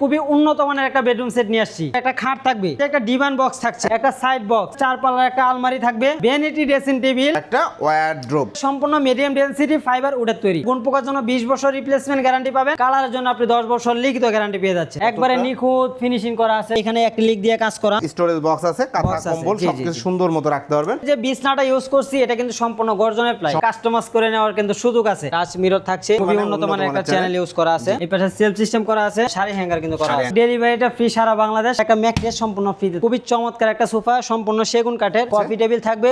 খুবই উন্নত মানের একটা বেডরুম সেট নিয়ে আসছি। একটা খাট থাকবে একটা ডিভান বক্স থাকছে একটা সাইড বক্স চার পাল্লার একটা আলমারি থাকবে ভ্যানিটি ড্রেসিং টেবিল একটা ওয়ারড্রোপ সম্পূর্ণ মিডিয়াম ডেন্সিটি ফাইবার উডের তৈরি। কোন পোকার জন্য বিশ বছর রিপ্লেসমেন্ট গ্যারান্টি পাবেন কালারের জন্য আপনি দশ বছর লিখিত গ্যারান্টি পেয়ে যাচ্ছে একবারে নিখুঁত ফিনিশিং করা আছে এখানে একটা লিক দিয়ে কাজ করা। স্টোরেজ বক্স আছে কাঁথা কম্বল সবকিছু সুন্দর মতো রাখতে পারবেন। যে বিছনাটা ইউজ করছি এটা কিন্তু সম্পূর্ণ গর্জনের প্লাই। কাস্টমাইজ করে নেওয়ার কিন্তু সুযোগ আছে। টাচ মিরর থাকছে খুবই মানে উন্নত উন্নত মানের একটা চ্যানেল ইউজ করা আছে। এই পাশে সেলফ সিস্টেম করা আছে শাড়ি হ্যাঙ্গার কিন্তু করা আছে। ডেলিভারিটা ফ্রি সারা বাংলাদেশ। একটা ম্যাট্রেস সম্পূর্ণ ফ্রি খুবই চমৎকার একটা সোফা সম্পূর্ণ সেগুন কাঠের। কফি টেবিল থাকবে।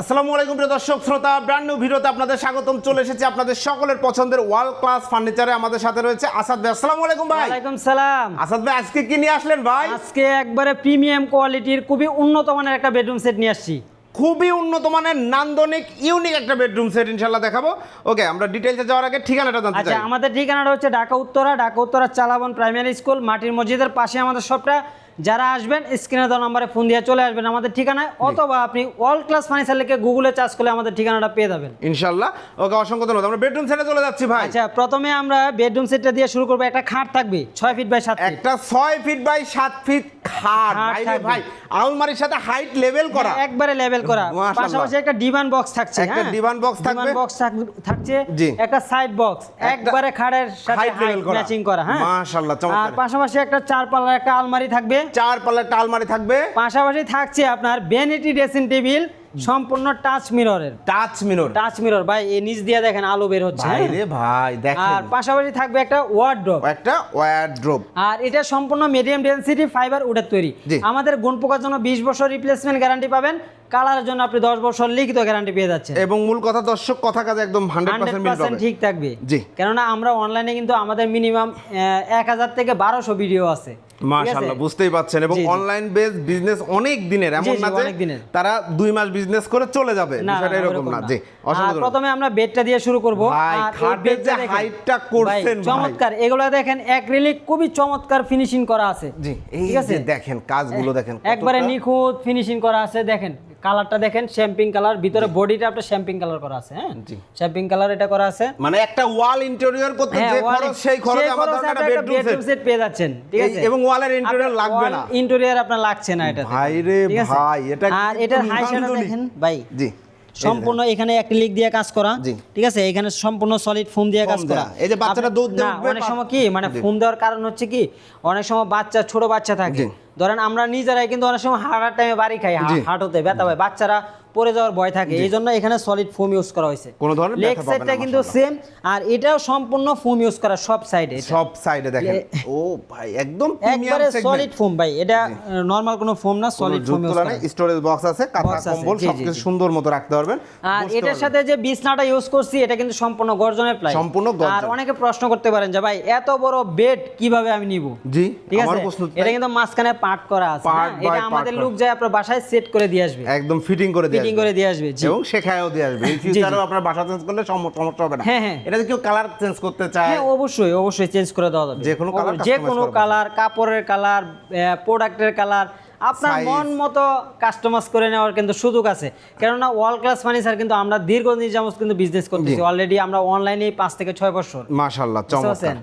আসসালামু আলাইকুম প্রিয় দর্শক শ্রোতা ব্র্যান্ড নিউ ভিডিওতে আপনাদের স্বাগতম। চলে এসেছি আপনাদের সকলের পছন্দের ওয়ার্ল্ড ক্লাস ফার্নিচারে আমাদের সাথে রয়েছে আসাদ ভাই। আসসালামু আলাইকুম ভাই। ওয়ালাইকুম সালাম। আসাদ ভাই আজকে কি নিয়ে আসলেন ভাই? আজকে একবারে প্রিমিয়াম কোয়ালিটির খুবই উন্নত মানের একটা বেডরুম সেট নিয়ে আসছি। খুবই উন্নত মানের নান্দনিক ইউনিক একটা বেডরুম সেট ইনশাল্লাহ দেখাবো। ওকে আমরা ডিটেলসে যাওয়ার আগে ঠিকানাটা জানতে আচ্ছা চাই। আমাদের ঠিকানাটা হচ্ছে ঢাকা উত্তরা ঢাকা উত্তরা চালাবন প্রাইমারি স্কুল মাটির মসজিদের পাশে আমাদের সবটা যারা আসবেন স্ক্রিনে দেওয়া নম্বরে ফোন দিয়ে চলে আসবেন আমাদের ঠিকানায় অথবা আপনি অল ক্লাস ফার্নিচার লিখে গুগলে চার্জ করলে আমাদের ঠিকানাটা পেয়ে যাবেন। ইনশাল্লাহ। ওকে অসংখ্য ধন্যবাদ। আমরা বেডরুম সেটে চলে যাচ্ছি ভাই। আচ্ছা প্রথমে আমরা বেডরুম সেটটা দিয়ে শুরু করব। একটা খাট থাকবে ছয় ফিট বাই সাত ফিট একটা ছয় ফিট বাই সাত ফিট খাট। ভাই আলমারির সাথে হাইট লেভেল করা। একবারে লেভেল করা। পাশাপাশি একটা ডিভান বক্স থাকছে একটা ডিভান বক্স থাকবে। বক্স থাকছে। একটা সাইড বক্স একবারে খাটের সাথে করা। ম্যাচিং করা হ্যাঁ? মাশাআল্লাহ, চমৎকার। আর পাশাপাশি একটা চার পাল্লার একটা আলমারি থাকবে। চার পাল্লা একটা আলমারি থাকবে। পাশাপাশি থাকছে আপনার ভ্যানিটি ড্রেসিং টেবিল সম্পূর্ণ টাচ মিররের টাচ মিরর টাচ মিরর ভাই এই নিচ দিয়ে দেখেন আলো বের হচ্ছে ভাই হ্যাঁ? রে ভাই দেখেন। আর পাশাপাশি থাকবে একটা ওয়ার্ড্রপ একটা ওয়ারড্রোপ আর এটা সম্পূর্ণ মিডিয়াম ডেন্সিটি ফাইবার উডের তৈরি। আমাদের গুণ পোকার জন্য বিশ বছর রিপ্লেসমেন্ট গ্যারান্টি পাবেন। কালারের জন্য আপনি দশ বছর লিখিত গ্যারান্টি পেয়ে যাচ্ছেন। এবং মূল কথা দর্শক কথা কাজে একদম হান্ড্রেড হান্ড্রেড পার্সেন্ট মিল পার্সেন্ট পাবে ঠিক থাকবে। জি। কেননা আমরা অনলাইনে কিন্তু আমাদের মিনিমাম এক হাজার থেকে বারোশো ভিডিও আছে? মাশাআল্লাহ বুঝতেই পাচ্ছেন। এবং। অনলাইন বেস বিজনেস অনেক দিনের এমন না যে তারা দুই মাস বিজনেস করে চলে যাবে। বিষয়টা এরকম না। জি প্রথমে আমরা বেডটা দিয়ে শুরু করব। আর খাটের যে। হাইটটা করছেন। চমৎকার। এগুলো দেখেন অ্যাক্রিলিক খুবই চমৎকার ফিনিশিং করা আছে। জি ঠিক আছে? দেখেন কাজগুলো দেখেন একবারে নিখুঁত ফিনিশিং করা আছে দেখেন। কালারটা দেখেন শ্যাম্পিং কালার ভিতরে বডিটা আপনার শ্যাম্পিং কালার করা আছে হ্যাঁ? শ্যাম্পিং কালার এটা করা আছে। মানে একটা ওয়াল ইন্টেরিয়র করতে হ্যাঁ, যে খরচ সেই খরচ আমাদের একটা বেডরুম সেট পেয়ে যাচ্ছেন ঠিক আছে? এবং ওয়ালের ইন্টেরিয়র লাগবে না। ইন্টেরিয়র আপনার লাগছে না এটা ভাই রে ভাই, এটা আর এটার হাই নান্দনিক। দেখেন ভাই। জি। সম্পূর্ণ এখানে অ্যাক্রিলিক দিয়ে কাজ করা ঠিক আছে? এখানে সম্পূর্ণ সলিড ফোম দিয়ে কাজ করা। এই যে আপনি- দুধ উঠবে, অনেক সময় কি মানে। ফোম দেওয়ার কারণ হচ্ছে কি অনেক সময় বাচ্চা ছোট বাচ্চা থাকে। ধরেন আমরা নিজেরাই কিন্তু অনেক সময় হাঁটার টাইমে বাড়ি খাই। হাঁটুতে ব্যথা হয় বাচ্চারা পড়ে যাওয়ার ভয় থাকে। এই জন্য এখানে সলিড ফোম ইউজ করা হয়েছে। কোনো ধরনের লেগ সাইডটা কিন্তু সেম আর এটাও সম্পূর্ণ ফোম ইউজ করা সব সাইডে সব সাইডে দেখেন। ও ভাই একদম প্রিমিয়াম একবারে সলিড ফোম ভাই। এটা নরমাল কোনো ফোম না সলিড ফোম ইউজ করা। স্টোরেজ বক্স আছে কাঁথা কম্বল সবকিছু সুন্দর মতো রাখতে পারবেন। আর এটার সাথে যে বিছনাটা ইউজ করছি এটা কিন্তু সম্পূর্ণ গর্জনের প্লাই সম্পূর্ণ গর্জন। আর অনেকে প্রশ্ন করতে পারেন যে ভাই এত বড় বেড কীভাবে আমি নিব? জি ঠিক আছে? প্রশ্ন এটা কিন্তু মাঝখানে পার্ট করা আছে এটা আমাদের। লোক যায় আপনার বাসায় সেট করে দিয়ে আসবে। একদম ফিটিং করে দিয়ে ফিটিং করে দিয়ে আসবে এবং শেখায়ও দিয়ে আসবে। ফিউচারেও আপনার বাসা চেঞ্জ করলে সমস্যা হবে না। হ্যাঁ, হ্যাঁ। এটা কেউ কালার চেঞ্জ করতে চায়? হ্যাঁ অবশ্যই অবশ্যই চেঞ্জ করে দেওয়া যাবে। যে কোনো colour যে কোনো কালার কাপড়ের কালার প্রোডাক্টের কালার আপনার মন মতো কাস্টমাইজ করে নেওয়ার কিন্তু সুযোগ আছে। কেননা ওয়ার্ল্ড ক্লাস ফার্নিচার কিন্তু আমরা দীর্ঘদিন যাবত কিন্তু বিজনেস করতেছি। অলরেডি আমরা অনলাইনে পাঁচ থেকে ছয় বছর। মাশাআল্লাহ বুঝতে চমৎকার।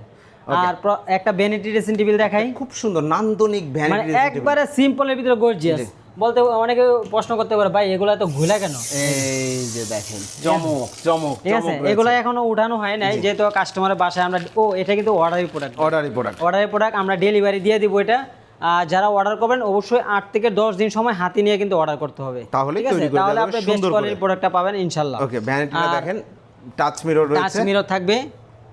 আর একটা ভ্যানিটি ড্রেসিং টেবিল দেখাই। খুব সুন্দর নান্দনিক মানে ভ্যানিটি একবারে সিম্পলের ভিতরে গর্জিয়াস বলতে অনেকে প্রশ্ন করতে পারে ভাই এগুলো এত ঘুলা কেন? এই যে দেখেন চমক চমক ঠিক আছে এগুলো এখনও উঠানো হয় নাই যেহেতু কাস্টমারের বাসায় আমরা ও এটা কিন্তু অর্ডারি প্রোডাক্ট অর্ডারি প্রোডাক্ট অর্ডারের প্রোডাক্ট আমরা ডেলিভারি দিয়ে দিব এটা। আর যারা অর্ডার করবেন অবশ্যই আট থেকে দশ দিন সময় হাতি নিয়ে কিন্তু অর্ডার করতে হবে। আছে? তাহলে আপনি বেস্ট। কোয়ালিটির প্রোডাক্টটা পাবেন ইনশাল্লাহ। ওকে ভ্যানিটিটা দেখেন টাচ মিরর রয়েছে। টাচ মিরর থাকবে।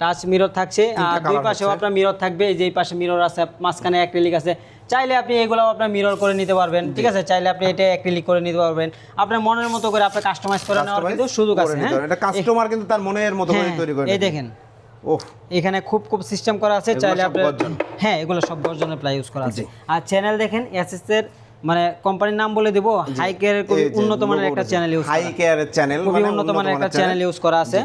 টাচ মিরর থাকছে আর দুই পাশেও আপনার মিরর থাকবে এই যে পাশে মিরর আছে মাঝখানে অ্যাক্রিলিক আছে। চাইলে আপনি এগুলো আপনার মিরর করে নিতে পারবেন ঠিক আছে? চাইলে আপনি এটা অ্যাক্রিলিক করে নিতে পারবেন। আপনার মনের মতো করে আপনি কাস্টমাইজ করে নেওয়ার কিন্তু সুযোগ আছে হ্যাঁ? এটা কাস্টমার কিন্তু তার মনের মতো করে হ্যাঁ, তৈরি করে এই দেখেন। ওহ এখানে খুব খুব সিস্টেম করা আছে চাইলে আপনি হ্যাঁ এগুলো সব গর্জনের প্লাই ইউজ করা আছে। আর চ্যানেল দেখেন এসএস এর মানে কোম্পানির নাম বলে দেবো হাই যে উন্নত মানের একটা চ্যানেল ইউজ হাই কেয়ারের চ্যানেল খুবই মানে উন্নত মানের একটা চ্যানেল ইউজ করা আছে।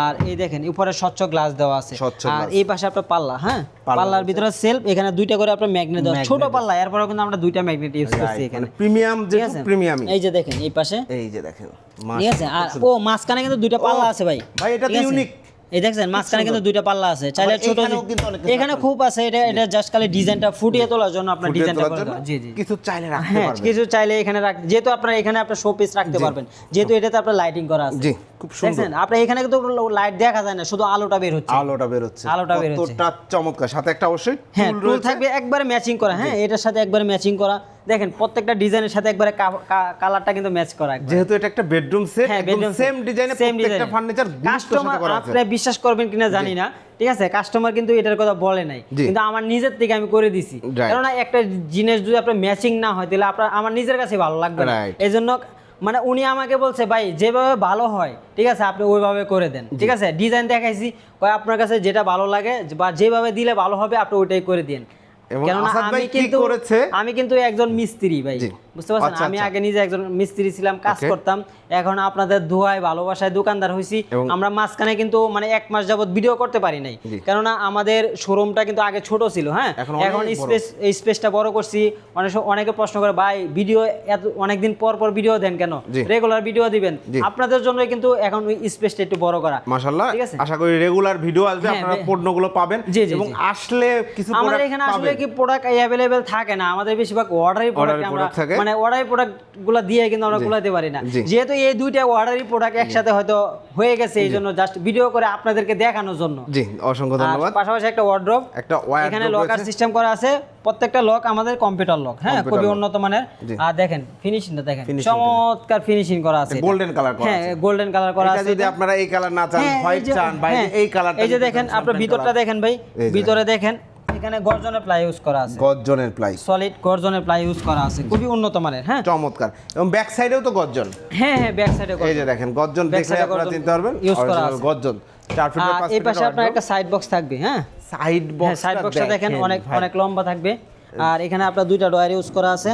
আর এই দেখেন উপরে স্বচ্ছ গ্লাস দেওয়া আছে। আর এই পাশে আপনার পাল্লা হ্যাঁ? পাল্লার ভিতরে সেলফ এখানে দুইটা করে আপনার ম্যাগনেট দেওয়া ছোট পাল্লা এরপরে কিন্তু আমরা দুইটা ম্যাগনেট ইউজ করছি এখানে। প্রিমিয়াম যে প্রিমিয়াম এই যে দেখেন এই পাশে। এই যে দেখেন ঠিক আছে? আর ও মাঝখানে কিন্তু দুইটা পাল্লা আছে ভাই। ভাই এটা তো ইউনিক এই দেখছেন মাঝখানে কিন্তু দুইটা পাল্লা আছে। চাইলে ছোট এখানে খুব আছে এটা এটা জাস্ট খালি ডিজাইনটা ফুটিয়ে তোলার জন্য আপনার ডিজাইনটা। জি জি কিছু চাইলে রাখতে হ্যাঁ পারবেন। কিছু চাইলে এখানে রাখ যেহেতু আপনার এখানে আপনার শো পিস রাখতে পারবেন যেহেতু এটাতে আপনার লাইটিং করা আছে। জি খুব সুন্দর। দেখছেন আপনার এখানে কিন্তু লাইট দেখা যায় না শুধু আলোটা বের হচ্ছে। আলোটা বের হচ্ছে। আলোটা বের হচ্ছে। কতটা চমৎকার। সাথে একটা অবশ্যই হ্যাঁ টুল থাকবে একবারে ম্যাচিং করা। হ্যাঁ এটার সাথে একবারে ম্যাচিং করা। দেখেন প্রত্যেকটা ডিজাইনের সাথে একবারে কালারটা কিন্তু ম্যাচ করা। যেহেতু এটা একটা বেডরুম সেট একদম সেম ডিজাইনে প্রত্যেকটা ফার্নিচার কাস্টমার আপনি বিশ্বাস করবেন কিনা জানি না ঠিক আছে? কাস্টমার কিন্তু এটার কথা বলে নাই। কিন্তু আমার নিজের থেকে আমি করে দিছি. কারণ একটা জিনিস যদি আপনার ম্যাচিং না হয় তাহলে আপনার আমার নিজের কাছে ভালো লাগবে না. এই জন্য মানে উনি আমাকে বলছে ভাই যেভাবে ভালো হয় ঠিক আছে? আপনি ওইভাবে করে দেন। ঠিক আছে? ডিজাইন দেখাইছি কয় আপনার কাছে যেটা ভালো লাগে বা যেভাবে দিলে ভালো হবে আপনি ওইটাই করে দিন আমি কি কিন্তু করেছে? আমি কিন্তু একজন মিস্ত্রি ভাই। বুঝতে পারছেন? আচ্ছা, আমি আচ্ছা। আগে নিজে একজন মিস্ত্রি ছিলাম কাজ করতাম। এখন আপনাদের দোয়ায় ভালোবাসায় দোকানদার হয়েছি আমরা মাঝখানে কিন্তু মানে এক মাস যাবত ভিডিও করতে পারি নাই। কেননা আমাদের শোরুমটা কিন্তু আগে ছোট ছিল হ্যাঁ? এখন। স্পেস এই স্পেসটা বড় করছি। অনেক অনেকে প্রশ্ন করে ভাই ভিডিও এত অনেকদিন পর পর ভিডিও দেন কেন? রেগুলার ভিডিও দিবেন। আপনাদের জন্য কিন্তু এখন স্পেসটা একটু বড় করা। মাশাআল্লাহ। ঠিক আছে? আশা করি রেগুলার ভিডিও আসবে হ্যাঁ, আপনারা পণ্যগুলো পাবেন। এবং আসলে কিছু আমাদের এখানে আসলে কি প্রোডাক্ট অ্যাভেলেবেল থাকে না? আমাদের বেশিরভাগ অর্ডারি প্রোডাক্ট আমরা। মানে অর্ডারি প্রোডাক্টগুলো দিয়ে কিন্তু আমরা গুলাতে পারি না। যেহেতু এই দুইটা অর্ডারি প্রোডাক্ট একসাথে হয়তো হয়ে গেছে এই জন্য জাস্ট ভিডিও করে আপনাদেরকে দেখানোর জন্য। জি অসংখ্য ধন্যবাদ। পাশাপাশি একটা ওয়ার্ড্রপ একটা এখানে লকার সিস্টেম করা আছে। প্রত্যেকটা লক আমাদের কম্পিউটার লক হ্যাঁ? খুবই উন্নত মানের। আর দেখেন ফিনিশিংটা দেখেন। চমৎকার ফিনিশিং করা আছে গোল্ডেন কালার করা হ্যাঁ গোল্ডেন কালার করা আছে যদি আপনারা এই কালার না চান হ্যাঁ, হোয়াইট চান বা এই যে হ্যাঁ, এই কালারটা এই যে দেখেন আপনার ভিতরটা দেখেন ভাই। ভিতরে দেখেন এখানে গর্জনের প্লাই ইউজ করা আছে। গর্জনের প্লাই সলিড গর্জনের প্লাই ইউজ করা আছে। খুবই উন্নত মানের হ্যাঁ? চমৎকার। এবং ব্যাক সাইডেও তো গর্জন। হ্যাঁ হ্যাঁ ব্যাক সাইডে এই যে দেখেন গর্জন দেখলে আপনারা গর্জন চিনতে পারবেন। ইউজ করা আছে। গর্জন। চার ফিট পাঁচ এই পাশে আপনার একটা সাইড বক্স থাকবে হ্যাঁ? সাইড বক্স সাইড বক্সটা দেখেন অনেক অনেক লম্বা থাকবে। আর এখানে আপনার দুইটা ডয়ার ইউজ করা আছে।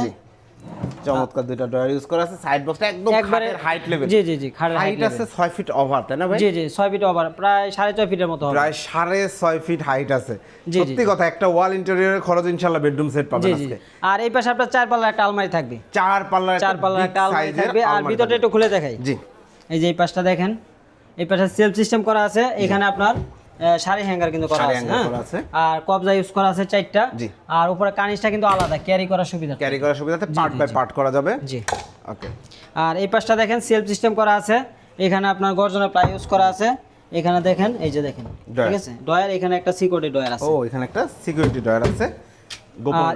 চমৎকার দুইটা ডয়ার ইউজ করা আছে। সাইড বক্সটা একদম খাটের হাইট লেভেল জি জি জি খাড়ের হাইট আছে 6 ফিট ওভার তাই না ভাই? জি জি ছয় ফিট ওভার প্রায় সাড়ে ছয় ফিটের মতো হবে। প্রায় সাড়ে ছয় ফিট হাইট আছে। সত্যি কথা একটা ওয়াল ইন্টেরিয়রের খরচ ইনশাল্লাহ বেডরুম সেট পাবেন আজকে। আর এই পাশে আপনার চার পাল্লার একটা আলমারি থাকবে। চার পাল্লার চার পাল্লার একটা আলমারি থাকবে। আর ভিতরটা একটু খুলে দেখাই। জি। এই যে এই পাশটা দেখেন এই পাশে সেলফ সিস্টেম করা আছে। এখানে আপনার শাড়ি হ্যাঙ্গার কিন্তু করা আছে hanger হ্যাঁ? করা আছে। আর কবজা ইউজ করা আছে চারটা। আর উপরে কানিসটা কিন্তু আলাদা ক্যারি করার সুবিধা ক্যারি করার সুবিধাতে পার্ট বাই পার্ট করা যাবে। জি। ওকে আর এই পাশটা দেখেন সেলফ সিস্টেম করা আছে। এখানে আপনার গর্জনের প্লাই ইউজ করা আছে। এখানে দেখেন এই যে দেখেন। ঠিক আছে? ডয়ার এখানে একটা সিকিউরিটি ডয়ার আছে। ও এখানে একটা সিকিউরিটি ডয়ার আছে।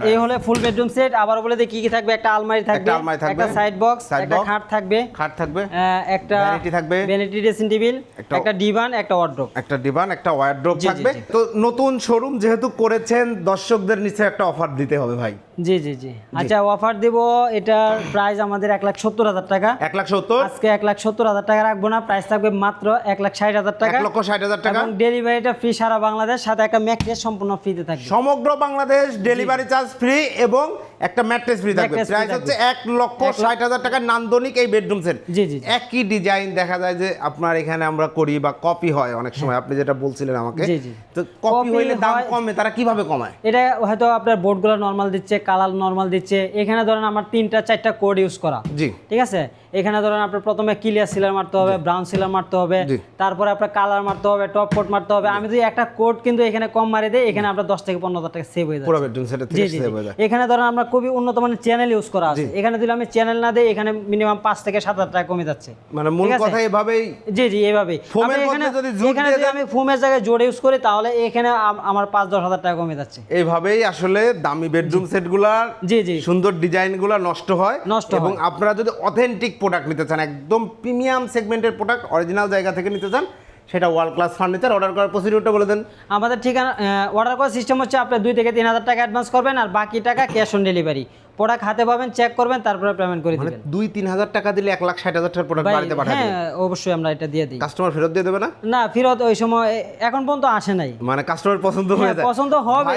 এই হলে ফুল বেডরুম সেট আবার বলে কি কি থাকবে? একটা আলমারি থাকবে একটা সাইড বক্স একটা খাট থাকবে খাট থাকবে একটা Vanity থাকবে। ভ্যানিটি ড্রেসিং টেবিল একটা- ডিভান একটা ওয়ার্ড্রোব একটা ডিভান একটা জি, থাকবে। তো নতুন শোরুম যেহেতু করেছেন দর্শকদের নিচে একটা অফার দিতে হবে ভাই। জি জি জি। আচ্ছা অফার দিব এটার প্রাইস আমাদের এক লাখ সত্তর হাজার টাকা। এক লাখ সত্তর? আজকে এক লাখ সত্তর হাজার টাকা রাখব না প্রাইস থাকবে মাত্র এক লাখ ষাট হাজার এক টাকা লক্ষ ষাট হাজার টাকা। এবং ডেলিভারিটা ফ্রি সারা বাংলাদেশ সাথে একটা ম্যাট্রেস সম্পূর্ণ ফ্রিতে থাকবে। সমগ্র বাংলাদেশ ডেলিভারি চার্জ ফ্রি এবং একটা ম্যাট্রেস ফ্রি থাকবে। প্রাইস হচ্ছে এক লক্ষ ষাট হাজার টাকার নান্দনিক এই বেডরুম সেট। জি, জি, জি। একই ডিজাইন দেখা যায় যে আপনার এখানে আমরা করি বা কপি হয় অনেক সময়। আপনি যেটা বলছিলেন আমাকে জি, জি। তো কপি হইলে দাম কমে তারা কীভাবে কমায়? এটা হয়তো আপনার বোর্ডগুলো নর্মাল দিচ্ছে কালার নর্মাল দিচ্ছে। এখানে ধরেন আমার তিনটা চারটা কোড ইউজ করা। জি। ঠিক আছে? এখানে ধরেন আপনার প্রথমে ক্লিয়ার সিলার মারতে হবে ব্রাউন সিলার মারতে হবে তারপরে আপনার কালার মারতে হবে টপ কোট মারতে হবে। আমি যদি একটা কোড কিন্তু এখানে কম মারি দেই এখানে আপনার দশ থেকে পনেরো হাজার টাকা সেভ হয়ে যাবে জি থেকে এখানে ধরেন আমরা খুবই উন্নত মানের চ্যানেল ইউজ করা আছে। এখানে যদি আমি চ্যানেল না দিই এখানে মিনিমাম পাঁচ থেকে সাত হাজার টাকা কমে যাচ্ছে। মানে মূল কথা এভাবেই জি জি এভাবে ফোমের এখানে যদি জুট এখানে যদি আমি ফোমের জায়গায় জোড় ইউজ করি তাহলে এখানে আমার পাঁচ দশ হাজার টাকা কমে যাচ্ছে। এইভাবেই আসলে দামি বেডরুম সেটগুলার জি জি। সুন্দর ডিজাইনগুলো নষ্ট হয়। নষ্ট এবং আপনারা যদি অথেন্টিক প্রোডাক্ট নিতে চান একদম প্রিমিয়াম সেগমেন্টের প্রোডাক্ট অরিজিনাল জায়গা থেকে নিতে চান সেটা ওয়ার্ল্ড ক্লাস ফার্নিচার অর্ডার করার প্রসিডিউরটা বলে দেন। আমাদের ঠিকানা অর্ডার করার সিস্টেম হচ্ছে আপনার দুই থেকে তিন হাজার টাকা অ্যাডভান্স করবেন আর বাকি টাকা ক্যাশ অন ডেলিভারি প্রোডাক্ট হাতে পাবেন চেক করবেন তারপরে পেমেন্ট করে মানে দিবেন। দুই তিন হাজার টাকা দিলে এক লাখ ষাট হাজার টাকার প্রোডাক্ট বাড়িতে পাঠাবেন হ্যাঁ অবশ্যই আমরা এটা দিয়ে দিই। কাস্টমার ফেরত দিয়ে দেবে না? না ফেরত ওই সময় এখন পর্যন্ত আসে নাই। মানে কাস্টমার পছন্দ হয়ে হ্যাঁ, যায়। পছন্দ হবে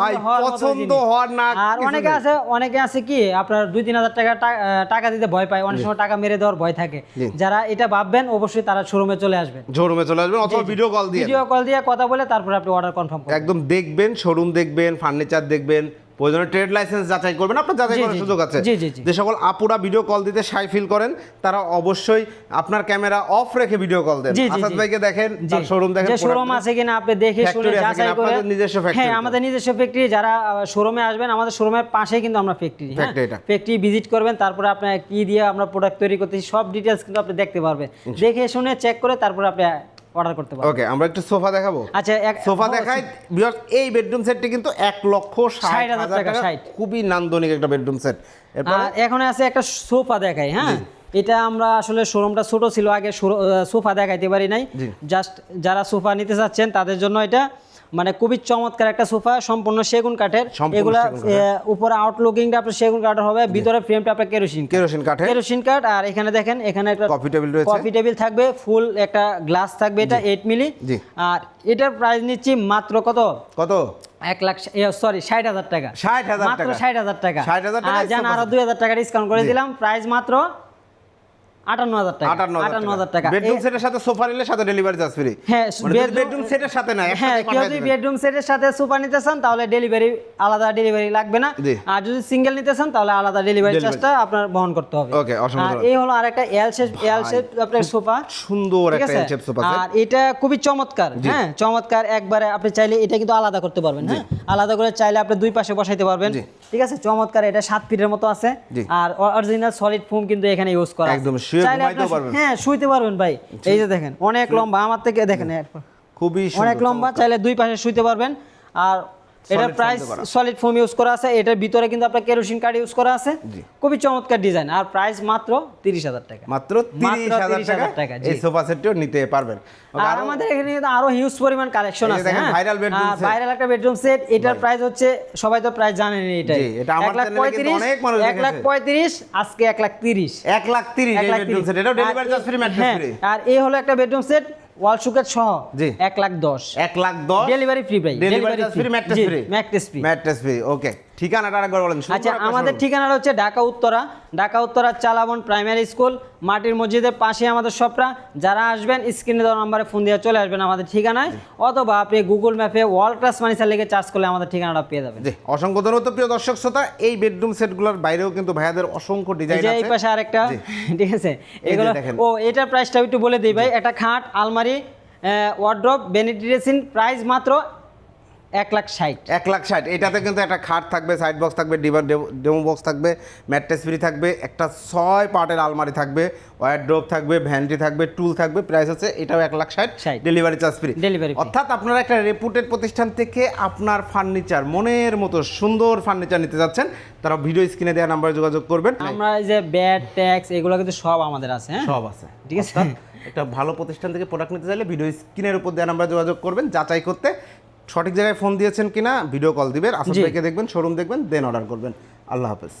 ভাই পছন্দ। হওয়ার না আর অনেকে আছে অনেকে আছে কি আপনার দুই তিন হাজার টাকা টাকা দিতে ভয় পায় অনেক সময় টাকা মেরে দেওয়ার ভয় থাকে। যারা এটা ভাববেন অবশ্যই তারা শোরুমে চলে আসবেন। শোরুমে চলে আসবেন অথবা ভিডিও কল দিয়ে ভিডিও কল দিয়ে কথা বলে তারপরে আপনি অর্ডার কনফার্ম করবেন। একদম দেখবেন শোরুম দেখবেন ফার্নিচার দেখবেন প্রয়োজনে ট্রেড লাইসেন্স যাচাই করবেন আপনার যাচাই করার সুযোগ আছে। যে সকল আপুরা ভিডিও কল দিতে সাই ফিল করেন তারা অবশ্যই আপনার ক্যামেরা অফ রেখে ভিডিও কল দেন। আসাদ ভাইকে দেখেন তার শোরুম দেখেন যে শোরুম আছে কিনা আপনি দেখে শুনে যাচাই? করে নিজস্ব factory হ্যাঁ আমাদের নিজস্ব ফ্যাক্টরি যারা শোরুমে আসবেন আমাদের শোরুমের পাশেই কিন্তু আমরা ফ্যাক্টরি হ্যাঁ? ফ্যাক্টরি ভিজিট করবেন তারপরে আপনি কি দিয়ে আমরা প্রোডাক্ট তৈরি করতেছি সব ডিটেলস কিন্তু আপনি দেখতে পারবেন। দেখে শুনে চেক করে তারপরে আপনি অর্ডার করতে পারবেন ওকে আমরা একটা সোফা দেখাবো? আচ্ছা এক সোফা দেখাই বিকজ এই বেডরুম সেটটি কিন্তু এক লক্ষ ষাট হাজার টাকা, খুবই নান্দনিক একটা বেডরুম সেট এখন আছে একটা সোফা দেখাই হ্যাঁ? এটা আমরা আসলে শোরুমটা ছোট ছিল আগে সোফা দেখাইতে পারি নাই। জাস্ট যারা সোফা নিতে চাচ্ছেন তাদের জন্য এটা মানে খুবই চমৎকার একটা সোফা সম্পূর্ণ সেগুন কাঠের। এগুলা উপরে আউটলুকিংটা আপনার সেগুন কাঠের হবে ভিতরে ফ্রেমটা আপনার কেরোসিন কেরোসিন কাঠের। কেরোসিন কাঠ আর এখানে দেখেন এখানে একটা কফি টেবিল রয়েছে। কফি টেবিল থাকবে ফুল একটা গ্লাস থাকবে এটা এইট মিলি জি। আর এটার প্রাইস নিচ্ছি মাত্র কত? কত? এক লাখ সরি ষাট হাজার টাকা। 60,000 মাত্র টাকা। ষাট হাজার টাকা। 60,000 টাকায় আর আরও দুই হাজার টাকা ডিসকাউন্ট করে দিলাম প্রাইস মাত্র আটান্ন হাজার টাকা আটান্ন আটান্ন হাজার টাকা। বেডরুম সেটের সাথে সোফা নিলে সাথে ডেলিভারি চার্জ ফ্রি হ্যাঁ বেডরুম সেটের সাথে না হ্যাঁ কেউ যদি বেডরুম সেটের সাথে সুপার নিতে চান তাহলে ডেলিভারি আলাদা ডেলিভারি লাগবে না। আর যদি সিঙ্গেল নিতে চান তাহলে আলাদা ডেলিভারি চার্জটা আপনার বহন করতে হবে। Okay, আর এই হলো আরেকটা এল শেপ এল শেপ আপনার সোফা। সুন্দর একটা আছে? এলশেপ সোফা আর এটা খুবই চমৎকার হ্যাঁ? চমৎকার একবারে আপনি চাইলে এটা কিন্তু আলাদা করতে পারবেন হ্যাঁ? আলাদা করে চাইলে আপনি দুই পাশে বসাইতে পারবেন। ঠিক আছে? চমৎকার এটা সাত ফিটের মতো আছে। আর অরিজিনাল সলিড ফোম কিন্তু এখানে ইউজ করা একদম, শুয়ে চাইলে ঘুমাইতেও পারবেন। হ্যাঁ শুইতে পারবেন ভাই। এই যে দেখেন অনেক লম্বা আমার থেকে দেখেন খুবই অনেক লম্বা চাইলে দুই পাশে শুইতে পারবেন। আর foam price solid foam use করা। আছে। এটার ভিতরে কিন্তু আপনার কেরোসিন কার্ড ইউজ করা আছে। খুবই চমৎকার ডিজাইন আর প্রাইস মাত্র তিরিশ হাজার টাকা। মাত্র তিরিশ হাজার 30,000 টাকা এই সোফা সেটটিও নিতে পারবেন। আর আমাদের এখানে কিন্তু আরও হিউজ পরিমাণ কালেকশন আছে হ্যাঁ? viral bedroom set। ভাইরাল একটা বেডরুম সেট এটার প্রাইস হচ্ছে সবাই তো প্রাইস জানেন এটাই। এটা আমার লাখ কিন্তু পঁয়ত্রিশ অনেক মানুষ এক লাখ দেখেছে। পঁয়ত্রিশ আজকে এক লাখ তিরিশ। এক লাখ তিরিশ এক এই লাখ বেডরুম। সেট এটাও ডেলিভারি চার্জ ফ্রি ম্যাট্রেস হ্যাঁ, ফ্রি আর এই হলো একটা বেডরুম সেট ওয়াল সুকেট সহ জি। এক লাখ দশ। এক লাখ দশ। ডেলিভারি ফ্রি ভাই delivery free mattress free mattress free mattress free okay ঠিকানাটা আরেকবার বলেন আচ্ছা আমাদের ঠিকানাটা হচ্ছে ঢাকা উত্তরা। ঢাকা উত্তরা চালাবন প্রাইমারি স্কুল মাটির মসজিদের পাশে আমাদের শপটা যারা আসবেন স্ক্রিনে দেওয়া নাম্বারে ফোন দিয়ে চলে আসবেন আমাদের ঠিকানায়। অথবা আপনি গুগল ম্যাপে ওয়ার্ল্ড ক্লাস মানিসার লিখে চার্জ করলে আমাদের ঠিকানাটা পেয়ে যাবেন। জি অসংখ্য ধন্যবাদ। প্রিয় দর্শক শ্রোতা এই বেডরুম সেটগুলোর বাইরেও কিন্তু ভাইয়াদের অসংখ্য ডিজাইন যে এই পাশে আরেকটা ঠিক আছে? এগুলো ও এটার প্রাইসটা একটু বলে দিই ভাই। একটা খাট আলমারি ওয়ার্ড্রপ বেনিড্রেসিন প্রাইস মাত্র এক লাখ ষাট। এক লাখ ষাট। এটাতে কিন্তু একটা খাট থাকবে সাইড বক্স থাকবে ডিবার ডেমো বক্স থাকবে ম্যাট্রেস ফ্রি থাকবে একটা ছয় পার্টের আলমারি থাকবে ওয়ারড্রোপ থাকবে ভ্যানটি থাকবে টুল থাকবে প্রাইস হচ্ছে এটাও এক লাখ ষাট। 60 ডেলিভারি চার্জ ফ্রি ডেলিভারি অর্থাৎ আপনারা একটা রেপুটেড প্রতিষ্ঠান থেকে আপনার ফার্নিচার মনের মতো সুন্দর ফার্নিচার নিতে যাচ্ছেন তারা ভিডিও স্ক্রিনে দেওয়া নাম্বারে যোগাযোগ করবেন। আমরা এই যে ব্যাড ট্যাক্স এগুলো কিন্তু সব আমাদের আছে হ্যাঁ? সব আছে। ঠিক আছে? একটা ভালো প্রতিষ্ঠান থেকে প্রোডাক্ট নিতে চাইলে ভিডিও স্ক্রিনের উপর দেওয়া নাম্বারে যোগাযোগ করবেন যাচাই করতে সঠিক জায়গায় ফোন দিয়েছেন কিনা ভিডিও কল দিবেন। দেখে দেখবেন শোরুম দেখবেন দেন অর্ডার করবেন আল্লাহ হাফেজ